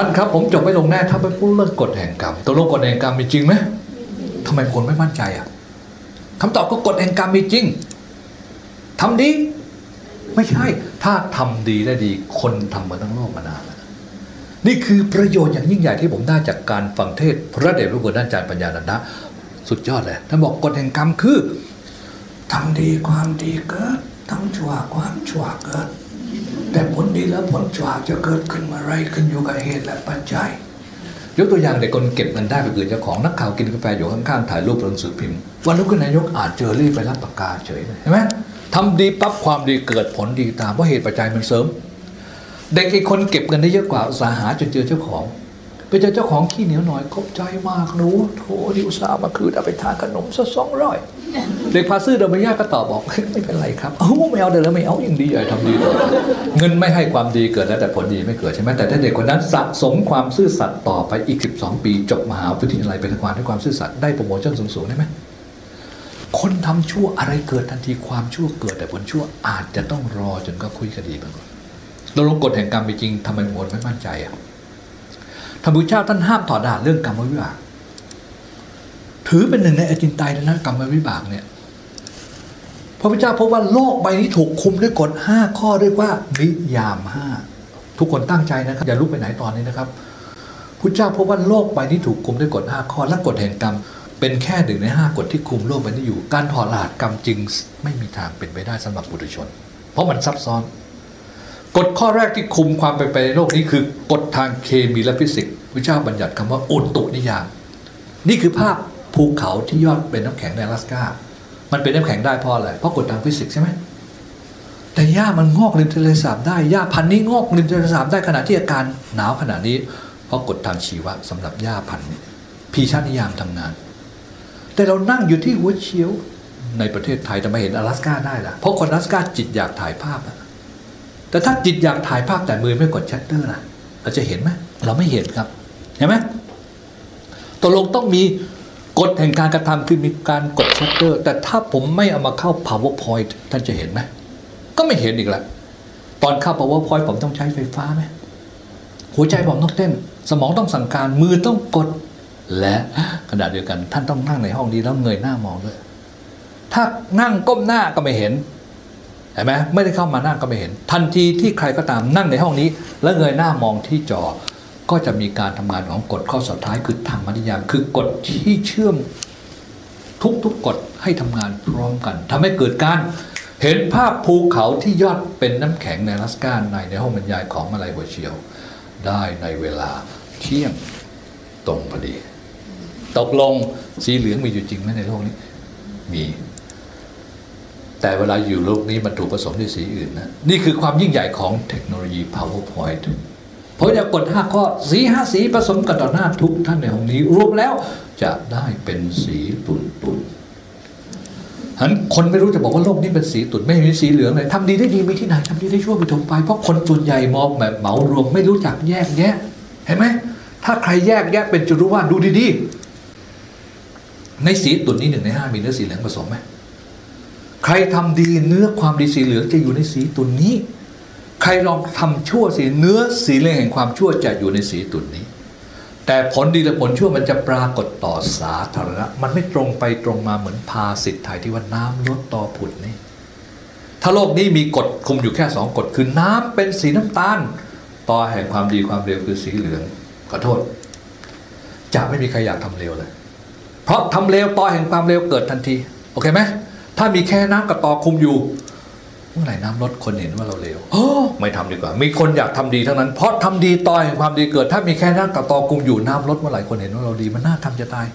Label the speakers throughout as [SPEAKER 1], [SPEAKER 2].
[SPEAKER 1] ท่านครับ ผมจบไม่ลงแน่ถ้าไปพูดเรื่องกฎแห่งกรรมตัวโลกกฎแห่งกรรมมีจริงไหมทำไมคนไม่มั่นใจอะคำตอบก็กฎแห่งกรรมมีจริงทำดี ไม่ใช่ ถ้าทำดีได้ดี คนทำมาทั้งโลกมานานแล้วนี่คือประโยชน์อย่างยิ่งใหญ่ที่ผมได้จากการฟังเทศพระเดชพระคุณท่านอาจารย์ปัญญานันทะสุดยอดเลยท่านบอกกฎแห่งกรรมคือทำดีความดีเกิดทำชั่วความชั่วเกิด แต่ผลดีและผลชั่วจะเกิดขึ้นเมื่อไรขึ้นอยู่กับเหตุและปัจจัยยกตัวอย่างเด็กคนเก็บเงินได้ไปคืนเจ้าของนักข่าวกินกาแฟอยู่ข้างๆถ่ายรูปลงสื่อพิมพ์วันรุ่งขึ้นนายกอ่านเจอรี่ไปรับปากกาเฉยเลยเห็นไหมทำดีปั๊บความดีเกิดผลดีตามเพราะเหตุปัจจัยมันเสริม เด็กอีกคนเก็บเงินได้เยอะกว่าอุตสาหาจนเจอเจ้าของ ไปเจอเจ้าของขี้เหนียวหน่อยขอบใจมากหนูโถที่อุตส่าห์มาคืนเอาไปทานขนมสักสองร้อยเด็กพาซื้อเดินไปยากก็ตอบบอกไม่เป็นไรครับเอ้าไม่เอาเดินแล้วไม่เอาอย่างดีใหญ่ทำดีต่อเงินไม่ให้ความดีเกิดแล้วแต่ผลดีไม่เกิดใช่ไหมแต่ถ้าเด็กคนนั้นสะสมความซื่อสัตย์ต่อไปอีก 12 ปีจบมหาวิทยาลัยเป็นความด้วยความซื่อสัตย์ได้โปรโมชั่นสูงๆได้ไหมคนทำชั่วอะไรเกิดทันทีความชั่วเกิดแต่ผลชั่วอาจจะต้องรอจนก็คุยคดีไปก่อนเราลงกฎแห่งกรรมไปจริงทำไมโมนไม่มั่นใจอะ ธรรมพุทธเจ้าท่านห้ามถอดรหัสเรื่องกรรมวิบาก ถือเป็นหนึ่งในอจินไตยเลยนะกรรมวิบากเนี่ยพระพุทธเจ้าพบว่าโลกใบนี้ถูกคุมด้วยกฎห้าข้อเรียกว่านิยามห้าทุกคนตั้งใจนะครับ อย่าลุกไปไหนตอนนี้นะครับพุทธเจ้าพบว่าโลกใบนี้ถูกคุมด้วยกฎห้าข้อและกฎแห่งกรรม เป็นแค่หนึ่งในห้ากฎที่คุมโลกใบนี้อยู่ การถอดรหัสกรรมจริงไม่มีทางเป็นไปได้สำหรับบุตรชน เพราะมันซับซ้อน กฎข้อแรกที่คุมความเป็นไปในโลกนี้คือกฎทางเคมีและฟิสิกส์พระเจ้าบัญญัติคำว่าอุตุนิยาม นี่คือภาพภูเขาที่ยอดเป็นน้ำแข็งในอลาสก้า มันเป็นน้ำแข็งได้เพราะอะไรเพราะกฎทางฟิสิกส์ใช่ไหมแต่หญ้ามันงอกริมทะเลสาบได้หญ้าพันธุ์นี้งอกริมทะเลสาบได้ขณะที่อาการหนาวขนาดนี้ เพราะกฎทางชีวะสำหรับหญ้าพันธุ์นี้พีชานิยามทำงาน แต่เรานั่งอยู่ที่หัวเชียวในประเทศไทยจะมาเห็นอลาสก้าได้ล่ะเพราะคนอลาสก้าจิตอยากถ่ายภาพอะ แต่ถ้าจิตอยากถ่ายภาพแต่มือไม่กดชัตเตอร์ล่ะ เราจะเห็นไหมเราไม่เห็นครับเห็นไหมตกลงต้องมีกฎแห่งการกระทำคือมีการกดชัตเตอร์ แต่ถ้าผมไม่เอามาเข้า powerpoint ท่านจะเห็นไหมก็ไม่เห็นอีกแล้วตอนเข้า powerpoint ผมต้องใช้ไฟฟ้าไหมหัวใจผมต้องเต้น สมองต้องสั่งการมือต้องกด และขณะเดียวกัน ท่านต้องนั่งในห้องนี้แล้วเงยหน้ามองด้วยถ้านั่งก้มหน้าก็ไม่เห็น ห็นไหมไม่ได้เข้ามานั่งก็ไม่เห็น ทันทีที่ใครก็ตามนั่งในห้องนี้ แล้วเงยหน้ามองที่จอ ก็จะมีการทำงานของกฎข้อสุดท้ายคือธรรมนิยามคือกฎที่เชื่อมทุกๆกกฎให้ทำงานพร้อมกันทำให้เกิดการเห็นภาพภูเขาที่ยอดเป็นน้ำแข็งในลาสกาในในห้องบรรยายของมาลายหัวเฉียว ได้ในเวลาเที่ยงตรงพอดี ตกลงสีเหลืองมีอยู่จริงไหมในโลกนี้ มี แต่เวลาอยู่โลกนี้มันถูกผสมด้วยสีอื่นนะนี่คือความยิ่งใหญ่ของเทคโนโลยี PowerPoint เพราะจะกดห้าข้อสีห้าสีผสมกันต่อหน้าทุกท่านในห้องนี้ รวมแล้วจะได้เป็นสีตุนตุนฉะนั้นคนไม่รู้จะบอกว่าโลกนี้เป็นสีตุนไม่มีสีเหลืองเลยทำดีได้ดีมีที่ไหนทำดีได้ชั่วไปถมไป เพราะคนส่วนใหญ่มองแบบเหมารวมไม่รู้จักแยกแยะ เห็นไหมถ้าใครแยกแยะเป็นจะรู้ว่าดูดีๆ ในสีตุนนี้หนึ่งในห้ามีเนื้อสีเหลืองผสมไหม ใครทำดีเนื้อความดีสีเหลืองจะอยู่ในสีตุนนี้ ใครลองทำชั่วสีเนื้อสีเหลืองแห่งความชั่วจะอยู่ในสีตุนนี้ แต่ผลดีและผลชั่วมันจะปรากฏต่อสาธารณะมันไม่ตรงไปตรงมาเหมือนภาสิทธิ์ไทยที่ว่าน้ำลดต่อผุดนี่ถ้าโลกนี้มีกฎคุมอยู่แค่สองกฎคือน้ำเป็นสีน้ำตาลต่อแห่งความดีความเร็วคือสีเหลืองขอโทษ จะไม่มีใครอยากทำเร็วเลย เพราะทำเร็วต่อแห่งความเร็วเกิดทันที โอเคไหม ถ้ามีแค่น้ำกับตอคุมอยู่ เมื่อไหร่น้ำลดคนเห็นว่าเราเลวโอ้ไม่ทำดีกว่า มีคนอยากทำดีทั้งนั้น เพราะทำดีต่อแห่งความดีเกิด ถ้ามีแค่น้ำกับตอคุมอยู่น้ำลดเมื่อไหร่คนเห็นว่าเราดี มันน่าทำจะตาย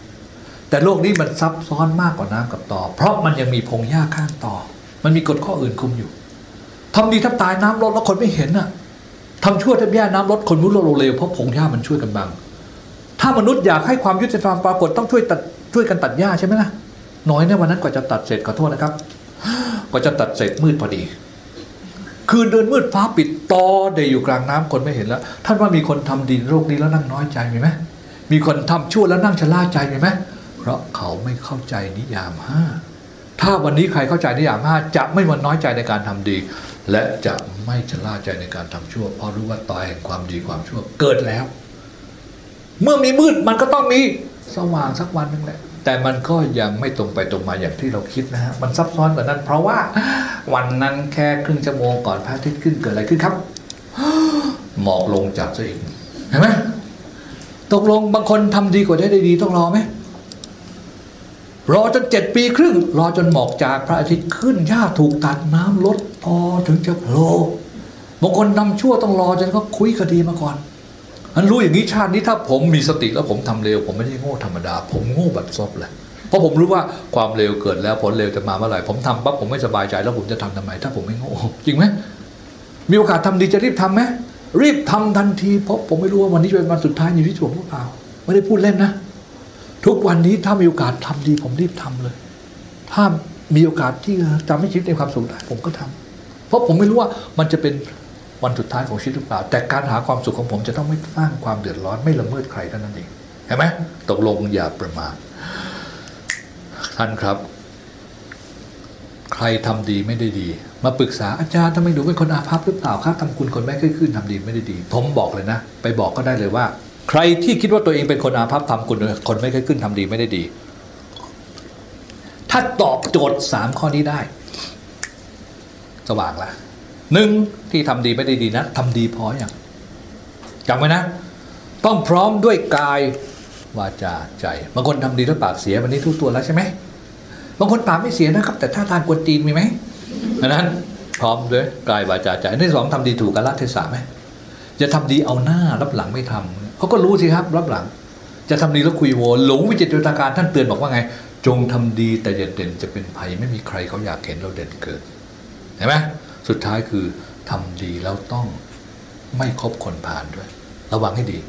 [SPEAKER 1] แต่โลกนี้มันซับซ้อนมากกว่าน้ำกับตอ เพราะมันยังมีพงหญ้าข้างตอมันมีกฎข้ออื่นคุมอยู่ทำดีถ้าตายน้ำลดแล้วคนไม่เห็นน่ะทำชั่วแทบแย่น้ำลดคนรู้เราเลวเพราะพงหญ้ามันช่วยกันบังถ้ามนุษย์อยากให้ความยุติธรรมปรากฏต้องช่วยตัดช่วยกันตัดหญ้าใช่ไหมล่ะ น้อยในวันนั้นกว่าจะตัดเสร็จขอโทษนะครับกว่าจะตัดเสร็จมืดพอดี คืนเดินมืดฟ้าปิดตอเดยอยู่กลางน้ำคนไม่เห็นแล้ว ท่านว่ามีคนทำดีโรคนี้แล้วนั่งน้อยใจมีไหมมีคนทำชั่วแล้วนั่งชะล่าใจมีไหมเพราะเขาไม่เข้าใจนิยามห้าถ้าวันนี้ใครเข้าใจนิยามห้าจะไม่มันน้อยใจในการทำดี และจะไม่ชะล่าใจในการทำชั่ว เพราะรู้ว่าตอแห่งความดีความชั่วเกิดแล้ว เมื่อมีมืดมันก็ต้องมีสว่างสักวันหนึ่งแหละ แต่มันก็ยังไม่ตรงไปตรงมาอย่างที่เราคิดนะฮะมันซับซ้อนกว่านั้น เพราะว่าวันนั้นแค่ครึ่งชั่วโมงก่อนพระอาทิตย์ขึ้นเกิดอะไรขึ้นครับหมอกลงจากซะอีกเห็นไหมตกลงบางคนทำดีกว่าได้ได้ดีต้องรอไหมรอจนเจ็ดปีครึ่ง รอจนหมอกจากพระอาทิตย์ขึ้นหญ้าถูกตัดน้ำลดพอถึงจะโผล่บางคนนำชั่วต้องรอจนก็คุยคดีมาก่อน อันรู้อย่างนี้ชาตินี้ถ้าผมมีสติแล้วผมทำเร็ว ผมไม่ได้โง่ธรรมดา ผมโง่แบบซบเลยเพราะผมรู้ว่าความเร็วเกิดแล้วผลเร็วจะมาเมื่อไหร่ผมทำปั๊บผมไม่สบายใจแล้วผมจะทำทำไม ถ้าผมไม่โง่จริงไหมมีโอกาสทำดีจะรีบทำไหมรีบทำทันที เพราะผมไม่รู้ว่าวันนี้จะเป็นวันสุดท้ายอยู่ที่ผมหรือเปล่าไม่ได้พูดเล่นนะ ทุกวันนี้ถ้ามีโอกาสทำดี ผมรีบทำเลย ถ้ามีโอกาสที่จะไม่ชีวิตในความสุขได้ผมก็ทำเพราะผมไม่รู้ว่ามันจะเป็น วันสุดท้ายของชีวิตหรือเปล่า แต่การหาความสุขของผมจะต้องไม่สร้างความเดือดร้อนไม่ละเมิดใครเท่านั้นเองเห็นไหมตกลงอย่าประมาทท่านครับ ใครทำดีไม่ได้ดี มาปรึกษาอาจารย์ทำไมหนูเป็นคนอาภัพหรือเปล่าครับทำคุณคนไม่เคยขึ้นทำดีไม่ได้ดี ผมบอกเลยนะ ไปบอกก็ได้เลยว่า ใครที่คิดว่าตัวเองเป็นคนอาภัพทำคุณคนไม่เคยขึ้นทำดีไม่ได้ดี ถ้าตอบโจทย์สามข้อนี้ได้ สว่างละ หนึ่งที่ทำดีไม่ได้ดีนะทำดีพออย่างจำไว้นะ ต้องพร้อมด้วยกายวาจาใจบางคนทำดีแล้วปากเสียวันนี้ทุกตัวแล้วใช่ไหมบางคนปากไม่เสียนะครับ แต่ท่าทางกวนตีนมีไหมดังนั้นพร้อมด้วยกายวาจาใจอันที่สองทำดีถูกกาลเทศะไหมจะทำดีเอาหน้ารับหลังไม่ทำเขาก็รู้สิครับรับหลัง จะทำดีแล้วคุยโวหลงวิจิตรการท่านเตือนบอกว่าไง จงทำดีแต่อย่าเด่นจะเป็นภัยไม่มีใครเขาอยากเห็นเราเด่นเกินเห็นไหม สุดท้ายคือทำดีแล้วต้องไม่คบคนผ่านด้วย ระวังให้ดี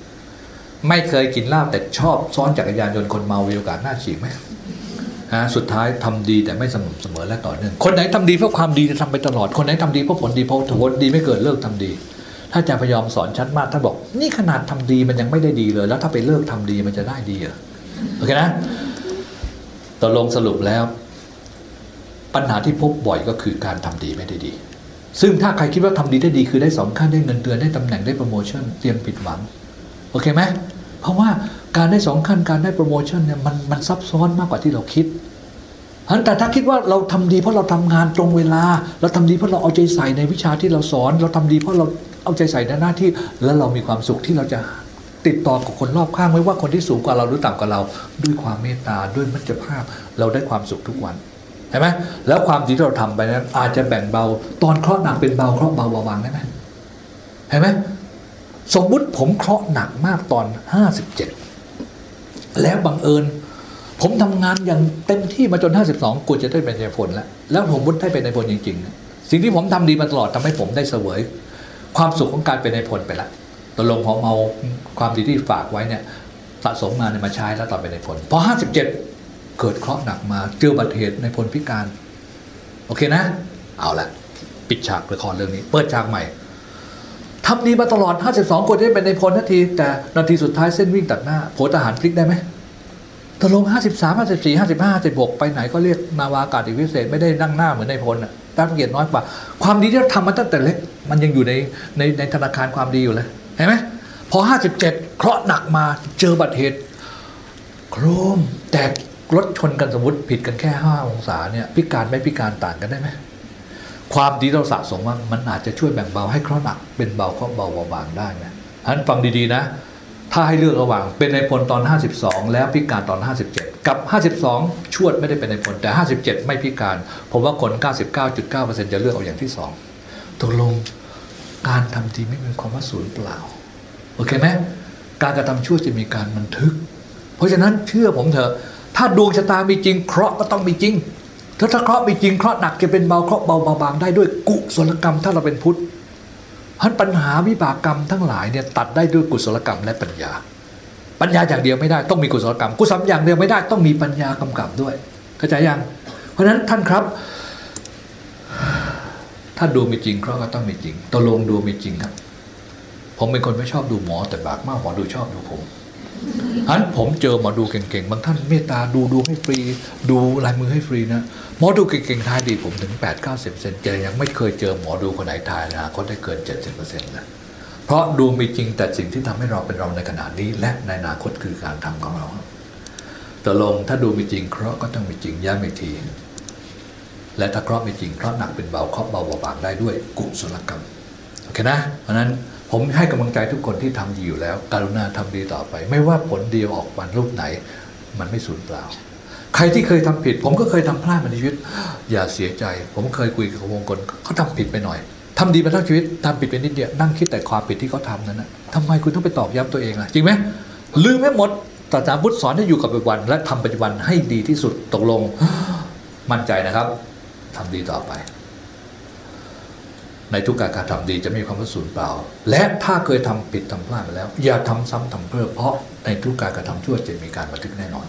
[SPEAKER 1] ไม่เคยกินเหล้าแต่ชอบซ้อนจักรยานยนต์คนเมามีโอกาสหน้าฉีกไหมฮะสุดท้ายทำดีแต่ไม่สม่ำเสมอและต่อเนื่องคนไหนทำดีเพราะความดีจะทำไปตลอดคนไหนทำดีเพราะผลดีเพราะผลดีไม่เกิดเลิกทำดี ถ้าอาจารย์พยอมสอนชัดมากท่านบอก นี่ขนาดทำดีมันยังไม่ได้ดีเลย แล้วถ้าไปเลิกทำดีมันจะได้ดีเหรอโอเคนะตกลงสรุปแล้ว ปัญหาที่พบบ่อยก็คือการทำดีไม่ได้ดี ซึ่งถ้าใครคิดว่าทำดีได้ดีคือได้สองขั้นได้เงินเดือนได้ตำแหน่งได้โปรโมชั่นเตรียมผิดหวัง โอเคไหมเพราะว่าการได้สองขั้นการได้โปรโมชั่นเนี่ยมันมันซับซ้อนมากกว่าที่เราคิดแต่ถ้าคิดว่าเราทำดีเพราะเราทำงานตรงเวลา เราทำดีเพราะเราเอาใจใส่ในวิชาที่เราสอน เราทำดีเพราะเราเอาใจใส่ในหน้าที่ แล้วเรามีความสุขที่เราจะติดต่อกับคนรอบข้างไม่ว่าคนที่สูงกว่าเราหรือต่ำกว่าเรา ด้วยความเมตตาด้วยมัจจภาพ เราได้ความสุขทุกวัน เห็นไหมแล้วความดีที่เราทำไปนั้น อาจจะแบ่งเบา ตอนเคราะห์หนักเป็นเบาเคราะห์เบาเบาบางได้ไหมเห็นไหมสมมุติผมเคราะห์หนักมากตอนห้าสิบเจ็ดแล้วบังเอิญ ผมทำงานอย่างเต็มที่มาจน52กูจะได้เป็นนายพลแล้ว แล้วผมบุญได้เป็นนายพลจริงๆ สิ่งที่ผมทำดีมาตลอดทำให้ผมได้เสวย ความสุขของการเป็นนายพลไปละตกลงพอเมาความดีที่ฝากไว้เนี่ยสะสมมาเนี่ยมาใช้แล้วตอนเป็นนายพลพอ57เจ็ด กิดเคราะห์หนักมาเจอบัติเหตุในพลพิการ โอเคนะ เอาละปิดฉากละครเรื่องนี้ เปิดฉากใหม่ทำดีมาตลอด 52 คนได้เป็นในพลนาที แต่นาทีสุดท้ายเส้นวิ่งตัดหน้าโผทหารพลิกได้ไหมตกลง 53 54 55 56 ไปไหนก็เรียกนาวากาศอีกพิเศษไม่ได้นั่งหน้าเหมือนในพลอะแป๊บเกียรติน้อยกว่า ความดีที่เราทำมาตั้งแต่เล็ก มันยังอยู่ในในในธนาคารความดีอยู่เลยเห็นไหมพอ 57 เคราะห์หนักมาเจอบัติเหตุ โครมแตก รถชนกันสมมติผิดกันแค่5องศาเนี่ยพิการไม่พิการต่างกันได้ไหมความดีเราสะสมว่ามันอาจจะช่วยแบ่งเบาให้เคราะห์หนักเป็นเบาเคราะห์เบาเบาบางได้นะฉะนั้นฟังดีๆนะ ถ้าให้เลือกระหว่างเป็นในพลตอน 52 แล้วพิการตอน 57 กับ 52 ชวดไม่ได้เป็นในพลแต่ 57 ไม่พิการ ผมว่าคน 99.9%จะเลือกเอาอย่างที่สองตกลงการทำดีไม่มีความว่าศูนย์เปล่าโอเคไหมการกระทำชั่วจะมีการบันทึก เพราะฉะนั้นเชื่อผมเถอะ ถ้าดวงชะตามีจริงเคราะห์ก็ต้องมีจริงถ้าถ้าเคราะห์มีจริงเคราะห์หนักจะเป็นเบาเคราะห์เบาเบาบางได้ด้วยกุศลกรรมถ้าเราเป็นพุทธท่านปัญหาวิบากกรรมทั้งหลายเนี่ยตัดได้ด้วยกุศลกรรมและปัญญา ปัญญาอย่างเดียวไม่ได้ต้องมีกุศลกรรม กุศลอย่างเดียวไม่ได้ต้องมีปัญญากำกับด้วยเข้าใจยังเพราะฉะนั้นท่านครับ ถ้าดูมีจริงเคราะห์ก็ต้องมีจริงตกลงดูมีจริงครับ ผมเป็นคนไม่ชอบดูหมอแต่บากมากหมอดูชอบดูผม อันผมเจอหมอดูเก่งๆ บางท่านเมตตาดูดูให้ฟรี ดูลายมือให้ฟรีนะหมอดูเก่งๆทายดีผมถึง 8 9 0เซนแต่ยังไม่เคยเจอหมอดูคนไหนทายนะเขาได้เกิน 70%นะเพราะดวงมีจริงแต่สิ่งที่ทำให้เราเป็นเราในขณะนี้ และในอนาคตคือการทำของเราตกลงถ้าดวงมีจริงเคราะห์ก็ต้องมีจริงย้ำอีกที และถ้าเคราะห์มีจริงเคราะห์หนักเป็นเบาเคราะห์เบาเบาบางได้ด้วยกุศลกรรม โอเคนะเพราะนั้นผมให้กำลังใจทุกคนที่ทำดีอยู่แล้ว การุณาทำดีต่อไป ไม่ว่าผลดีออกมารูปไหน มันไม่สูญเปล่า ใครที่เคยทำผิด ผมก็เคยทำพลาดมาในชีวิต อย่าเสียใจ ผมเคยคุยกับวงกลเขาทำผิดไปหน่อยทำดีมาทั้งชีวิตทำผิดไปนิดเดียวนั่งคิดแต่ความผิดที่เขาทำนั้นนะทำไมคุณต้องไปตอกย้ำตัวเองล่ะจริงไหมลืมไม่หมดศาสนาพุทธสอนให้อยู่กับปัจจุบัน และทำปัจจุบันให้ดีที่สุดตกลง มั่นใจนะครับทำดีต่อไป ในทุกการกระทำดีจะไม่มีความสูญเปล่า และถ้าเคยทำผิดทำพลาดมาแล้ว อย่าทำซ้ำทำเพิ่มเพราะในทุกการกระทำชั่วจะมีการบันทึกแน่นอน